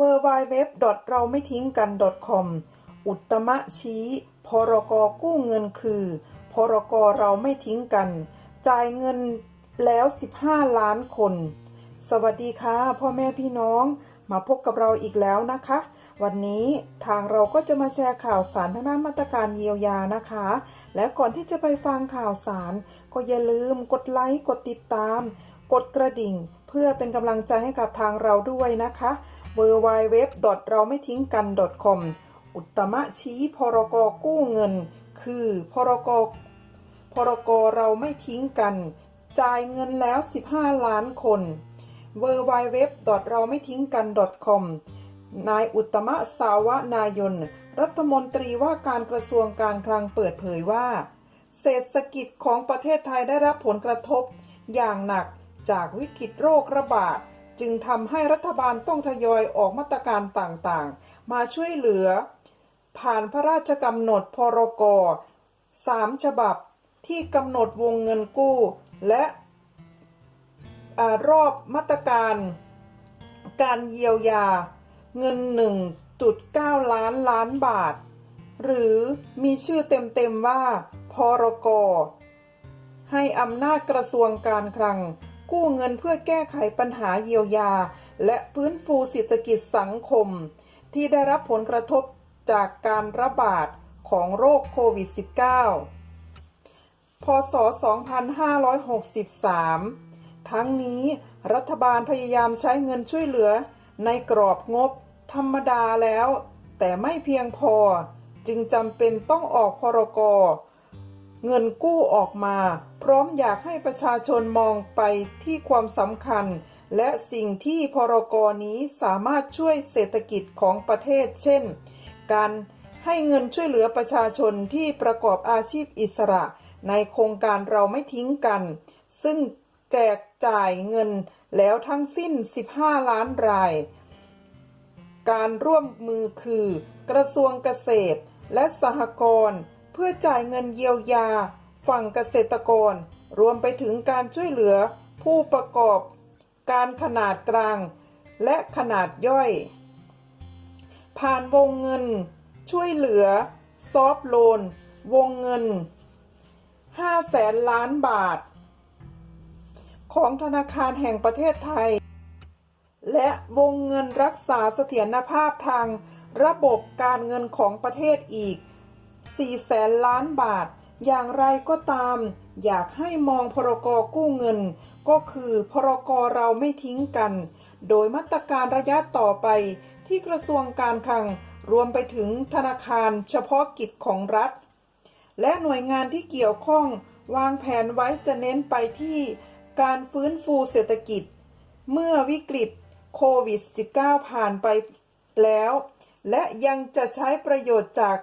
w w w เราไม่ทิ้งกัน .com อุตมะชี้ พรกกู้เงินคือ พรกเราไม่ทิ้งกัน จ่ายเงินแล้ว 15 ล้านคน สวัสดีค่ะ พ่อแม่พี่น้องมาพบกับเราอีกแล้วนะคะ วันนี้ทางเราก็จะมาแชร์ข่าวสารทางด้านมาตรการเยียวยานะคะ และก่อนที่จะไปฟังข่าวสาร ก็อย่าลืมกดไลค์กดติดตาม กดกระดิ่ง เพื่อเป็นกำลังใจให้กับทางเราด้วยนะคะ w w w เราไม่ทิ้งกัน .com อุตมะชี้พรกกู้เงิน คือพรกพรกเราไม่ทิ้งกัน จ่ายเงินแล้ว 15 ล้านคน w w w เราไม่ทิ้งกัน .com นายอุตมะสาวนายน รัฐมนตรีว่าการกระทรวงการคลังเปิดเผยว่า เศรษฐกิจของประเทศไทยได้รับผลกระทบอย่างหนักจากวิกฤตโรคระบาด จึงทำให้รัฐบาลต้องทยอยออกมาตรการต่างๆ มาช่วยเหลือ ผ่านพระราชกำหนดพรกสามฉบับที่กำหนดวงเงินกู้ และอรอบมาตรการ การเยียวยา เงิน 1.9 ล้านล้านบาท หรือมีชื่อเต็มๆว่าพรกให้อำนาจกระทรวงการคลัง กู้เงินเพื่อแก้ไขปัญหาเยียวยา และฟื้นฟูเศรษฐกิจสังคม ที่ได้รับผลกระทบจากการระบาดของโรคโควิด -19 พศ 2563 ทั้งนี้รัฐบาลพยายามใช้เงินช่วยเหลือในกรอบงบธรรมดาแล้ว แต่ไม่เพียงพอ จึงจำเป็นต้องออกพรก เงินกู้ออกมา พร้อมอยากให้ประชาชนมองไปที่ความสำคัญ และสิ่งที่พรกรนี้สามารถช่วยเศรษฐกิจของประเทศ เช่น การให้เงินช่วยเหลือประชาชนที่ประกอบอาชีพอิสระ ในโครงการเราไม่ทิ้งกัน ซึ่งแจกจ่ายเงินแล้วทั้งสิ้น 15 ล้านราย การร่วมมือคือ กระทรวงเกษตรและสหกรณ์ เพื่อจ่ายเงินเยียวยา ฝั่งเกษตรกร รวมไปถึงการช่วยเหลือผู้ประกอบ การขนาดกลาง และขนาดย่อย ผ่านวงเงิน ช่วยเหลือ ซอฟโลน วงเงิน5แสนล้านบาท ของธนาคารแห่งประเทศไทย และวงเงินรักษาเสถียรภาพทางระบบการเงินของประเทศอีก 4แสนล้านบาท อย่างไรก็ตาม อยากให้มองพรกกู้เงิน ก็คือพรกเราไม่ทิ้งกัน โดยมาตรการระยะต่อไปที่กระทรวงการคลัง รวมไปถึงธนาคารเฉพาะกิจของรัฐ และหน่วยงานที่เกี่ยวข้องวางแผนไว้จะเน้นไปที่การฟื้นฟูเศรษฐกิจ เมื่อวิกฤตโควิด -19 ผ่านไปแล้ว และยังจะใช้ประโยชน์จาก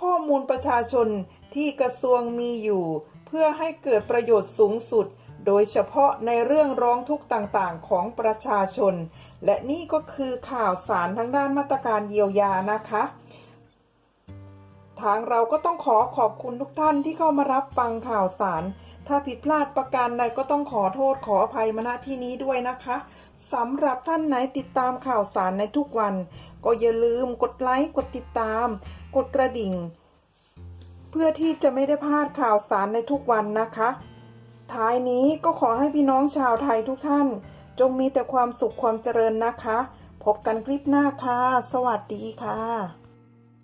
ข้อมูลประชาชนที่กระทรวงมีอยู่ เพื่อให้เกิดประโยชน์สูงสุด โดยเฉพาะในเรื่องร้องทุกข์ต่างๆ ของประชาชน และนี่ก็คือข่าวสารทางด้านมาตรการเยียวยานะคะ ทางเราก็ต้องขอขอบคุณทุกท่านที่เข้ามารับฟังข่าวสาร ถ้าผิดพลาดประการใดก็ต้องขอโทษขออภัยมาณที่นี้ด้วยนะคะสำหรับท่านไหนติดตามข่าวสารในทุกวัน ก็อย่าลืมกดไลค์กดติดตาม กดกระดิ่ง เพื่อที่จะไม่ได้พลาดข่าวสารในทุกวันนะคะ ท้ายนี้ก็ขอให้พี่น้องชาวไทยทุกท่าน จงมีแต่ความสุขความเจริญนะคะ พบกันคลิปหน้าค่ะ สวัสดีค่ะ